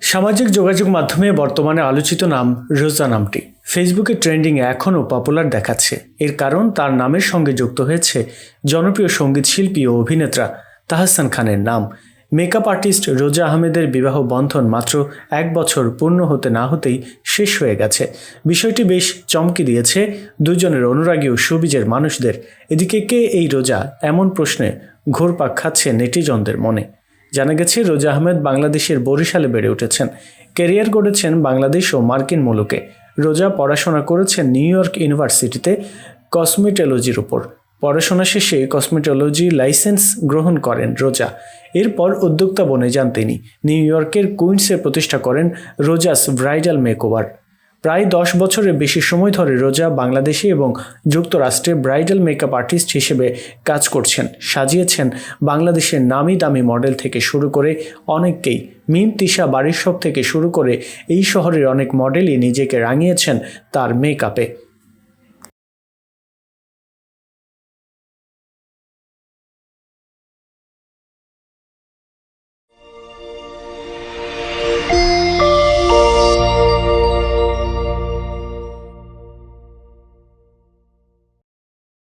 সামাজিক যোগাযোগ মাধ্যমে বর্তমানে আলোচিত নাম রোজা নামটি। ফেসবুকে ট্রেন্ডিংয়ে এখনও পপুলার দেখাচ্ছে। এর কারণ তার নামের সঙ্গে যুক্ত হয়েছে জনপ্রিয় সংগীত শিল্পী ও অভিনেতা তাহসান খানের নাম। মেকআপ আর্টিস্ট রোজা আহমেদের বিবাহ বন্ধন মাত্র এক বছর পূর্ণ হতে না হতেই শেষ হয়ে গেছে। বিষয়টি বেশ চমকে দিয়েছে দুজনের অনুরাগী ও সুবিজের মানুষদের। এদিকে কে এই রোজা? এমন প্রশ্নে ঘোরপাক খাচ্ছে নেটিজনদের মনে। জানা গেছে, রোজা আহমেদ বাংলাদেশের বরিশালে বেড়ে উঠেছেন। ক্যারিয়ার গড়েছেন বাংলাদেশ ও মার্কিন মুলুকে। রোজা পড়াশোনা করেছেন নিউ ইয়র্ক ইউনিভার্সিটিতে কসমেটোলজির উপর। পড়াশোনা শেষে কসমেটোলজি লাইসেন্স গ্রহণ করেন রোজা। এরপর উদ্যোক্তা বনে যান তিনি। নিউ ইয়র্কের কুইন্সে প্রতিষ্ঠা করেন রোজাস ব্রাইডাল মেকওভার। প্রায় দশ বছরের বেশি সময় ধরে রোজা বাংলাদেশে এবং যুক্তরাষ্ট্রে ব্রাইডাল মেকআপ আর্টিস্ট হিসেবে কাজ করছেন, সাজিয়েছেন বাংলাদেশের নামি দামি মডেল থেকে শুরু করে অনেককেই। মিম, তিশা, বাড়ির সব থেকে শুরু করে এই শহরের অনেক মডেলই নিজেকে রাঙিয়েছেন তার মেকআপে।